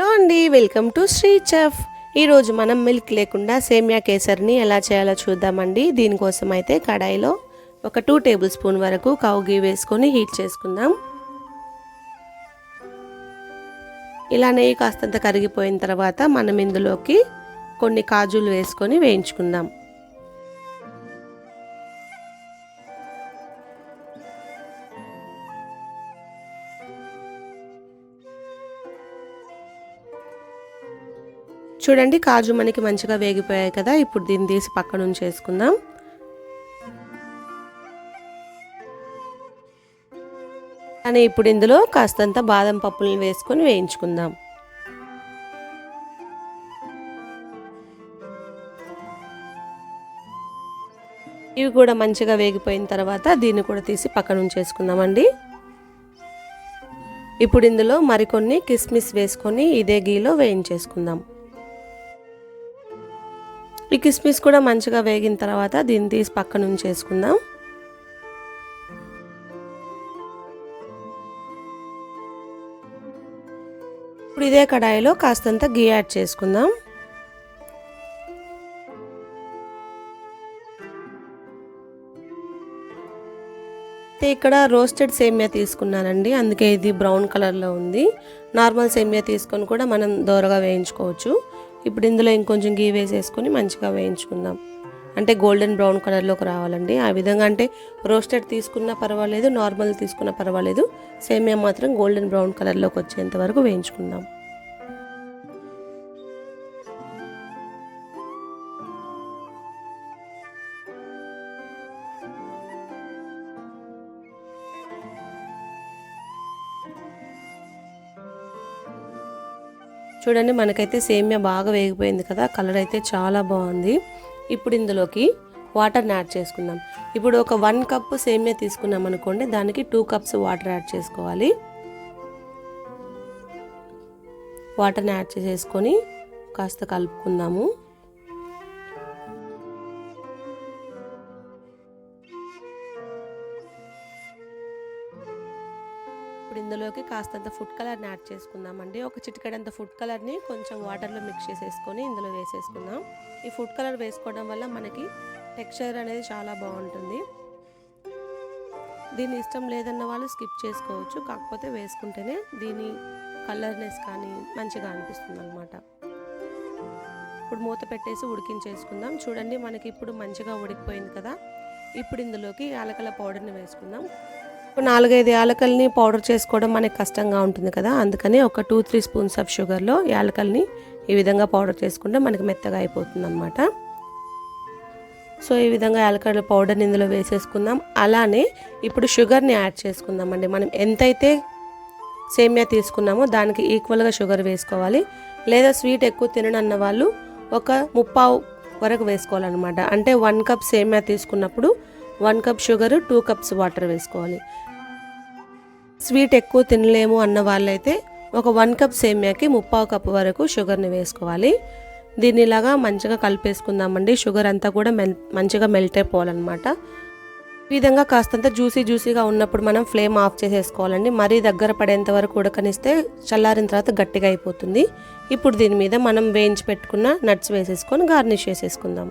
Hello అండి welcome to Shri chef. ఈరోజు మనం మిల్క్ లేకుండా సేమియా కేసర్ని ఎలా చేయాలో చూద్దామండి. దీనికోసం అయితే కడాయిలో ఒక టూ టేబుల్ స్పూన్ వరకు కౌ గీ వేసుకొని హీట్ చేసుకుందాం. ఇలా నెయ్యి కాస్తంత కరిగిపోయిన తర్వాత మనం ఇందులోకి కొన్ని కాజులు వేసుకొని వేయించుకుందాం. చూడండి కాజు మనకి మంచిగా వేగిపోయాయి కదా. ఇప్పుడు దీన్ని తీసి పక్కన ఉంచేసుకుందాం. అని ఇప్పుడు ఇందులో కాస్తంత బాదం పప్పులను వేసుకొని వేయించుకుందాం. ఇవి కూడా మంచిగా వేగిపోయిన తర్వాత దీన్ని కూడా తీసి పక్కన ఉంచేసుకుందామండి. ఇప్పుడు ఇందులో మరికొన్ని కిస్మిస్ వేసుకొని ఇదే గీలో వేయించేసుకుందాం. కిస్మిస్ కూడా మంచిగా వేగిన తర్వాత దీన్ని తీసి పక్కన ఉంచేసుకుందాం. ఇప్పుడు ఇదే కడాయిలో కాస్తంత గీ యాడ్ చేసుకుందాం. అయితే ఇక్కడ రోస్టెడ్ సేమియా తీసుకున్నానండి. అందుకే ఇది బ్రౌన్ కలర్లో ఉంది. నార్మల్ సేమియా తీసుకొని కూడా మనం దోరగా వేయించుకోవచ్చు. ఇప్పుడు ఇందులో ఇంకొంచెం గీ వేసేసుకొని మంచిగా వేయించుకుందాం. అంటే గోల్డెన్ బ్రౌన్ కలర్లోకి రావాలండి. ఆ విధంగా అంటే రోస్టెడ్ తీసుకున్నా పర్వాలేదు నార్మల్ తీసుకున్నా పర్వాలేదు. సేమియా మాత్రం గోల్డెన్ బ్రౌన్ కలర్లోకి వచ్చేంత వరకు వేయించుకుందాం. చూడండి మనకైతే సేమియా బాగా వేగిపోయింది కదా కలర్ అయితే చాలా బాగుంది. ఇప్పుడు ఇందులోకి వాటర్ని యాడ్ చేసుకుందాం. ఇప్పుడు ఒక వన్ కప్ సేమియా తీసుకున్నాం అనుకోండి దానికి టూ కప్స్ వాటర్ యాడ్ చేసుకోవాలి. వాటర్ని యాడ్ చేసేసుకొని కాస్త కలుపుకుందాము. ఇప్పుడు ఇందులోకి కాస్తంత ఫుడ్ కలర్ని యాడ్ చేసుకుందామండి. ఒక చిటికడంత ఫుడ్ కలర్ని కొంచెం వాటర్లో మిక్స్ చేసేసుకొని ఇందులో వేసేసుకుందాం. ఈ ఫుడ్ కలర్ వేసుకోవడం వల్ల మనకి టెక్స్చర్ అనేది చాలా బాగుంటుంది. దీని ఇష్టం లేదన్న వాళ్ళు స్కిప్ చేసుకోవచ్చు. కాకపోతే వేసుకుంటేనే దీని కలర్నెస్ కానీ మంచిగా అనిపిస్తుంది అనమాట ఇప్పుడు మూత పెట్టేసి ఉడికించేసుకుందాం. చూడండి మనకి ఇప్పుడు మంచిగా ఉడికిపోయింది కదా. ఇప్పుడు ఇందులోకి యాలకల పౌడర్ని వేసుకుందాం. నాలుగైదు యాలకల్ని పౌడర్ చేసుకోవడం మనకి కష్టంగా ఉంటుంది కదా. అందుకని ఒక టూ త్రీ స్పూన్స్ ఆఫ్ షుగర్లో యాలకల్ని ఈ విధంగా పౌడర్ చేసుకుంటే మనకి మెత్తగా అయిపోతుంది అనమాట సో ఈ విధంగా యాలకల పౌడర్ని ఇందులో వేసేసుకుందాం. అలానే ఇప్పుడు షుగర్ని యాడ్ చేసుకుందామండి. మనం ఎంతైతే సేమియా తీసుకున్నామో దానికి ఈక్వల్గా షుగర్ వేసుకోవాలి. లేదా స్వీట్ ఎక్కువ తిననన్న వాళ్ళు ఒక ముప్పావు వరకు వేసుకోవాలన్నమాట. అంటే వన్ కప్ సేమియా తీసుకున్నప్పుడు one cup sugar two cups water వేసుకోవాలి. స్వీట్ ఎక్కువ తినలేము అన్న వాళ్ళైతే ఒక వన్ కప్ సేమియాకి ముప్పావు కప్ వరకు షుగర్ని వేసుకోవాలి. దీన్ని ఇలాగా మంచిగా కలిపేసుకుందామండి. షుగర్ అంతా కూడా మెల్ మంచిగా మెల్ట్ అయిపోవాలన్నమాట. ఈ విధంగా కాస్తంత జ్యూసీ జ్యూసీగా ఉన్నప్పుడు మనం ఫ్లేమ్ ఆఫ్ చేసేసుకోవాలండి. మరీ దగ్గర పడేంత వరకు ఉడకనిస్తే చల్లారిన తర్వాత గట్టిగా అయిపోతుంది. ఇప్పుడు దీని మీద మనం వేయించి పెట్టుకున్న నట్స్ వేసేసుకొని గార్నిష్ చేసేసుకుందాం.